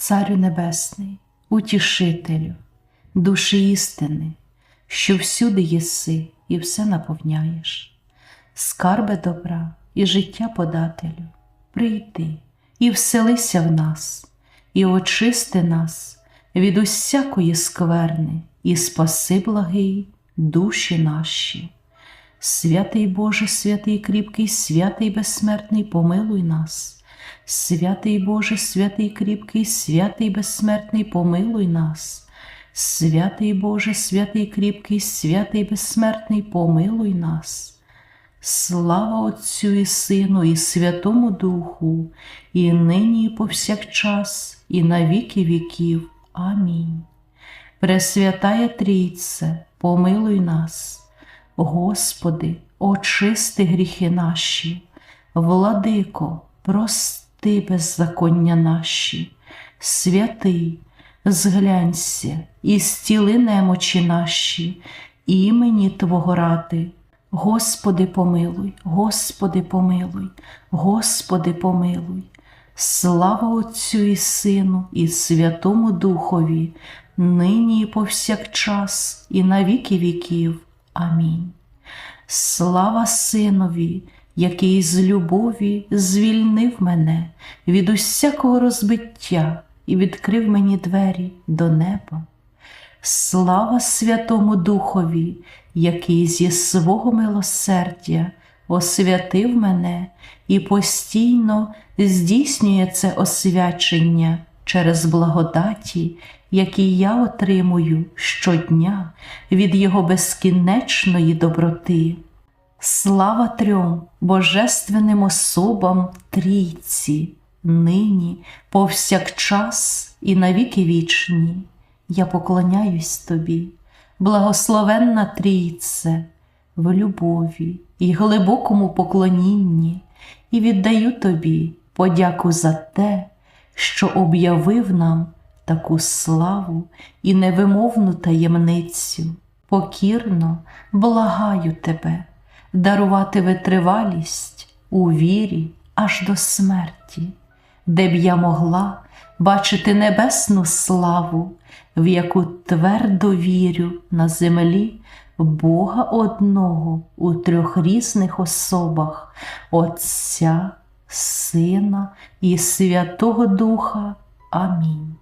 Царю Небесний, утішителю, душі істини, що всюди єси і все наповняєш, скарбе добра і життя подателю, прийди і вселися в нас, і очисти нас від усякої скверни, і спаси благий душі наші. Святий Боже, святий кріпкий, святий безсмертний, помилуй нас. Святий Боже, святий кріпкий, святий безсмертний, помилуй нас. Святий Боже, святий кріпкий, святий безсмертний, помилуй нас. Слава Отцю і Сину, і Святому Духу, і нині, і повсякчас, і на віки віків. Амінь. Пресвятая Трійце, помилуй нас. Господи, очисти гріхи наші, владико, прости беззаконня наші, святий, зглянься і зціли немочі наші, імені Твого ради. Господи, помилуй, Господи, помилуй, Господи, помилуй. Слава Отцю і Сину, і Святому Духові, нині і повсякчас, і на віки віків. Амінь. Слава Синові, який з любові звільнив мене від усякого розбиття і відкрив мені двері до неба. Слава Святому Духові, який зі свого милосердя освятив мене і постійно здійснює це освячення через благодаті, які я отримую щодня від Його безкінечної доброти. Слава трьом божественним особам трійці, нині, повсякчас і навіки вічні. Я поклоняюсь тобі, благословенна трійце, в любові і глибокому поклонінні, і віддаю тобі подяку за те, що об'явив нам таку славу і невимовну таємницю. Покірно благаю тебе дарувати витривалість у вірі аж до смерті, де б я могла бачити небесну славу, в яку твердо вірю на землі Бога одного у трьох різних особах Отця, Сина і Святого Духа. Амінь.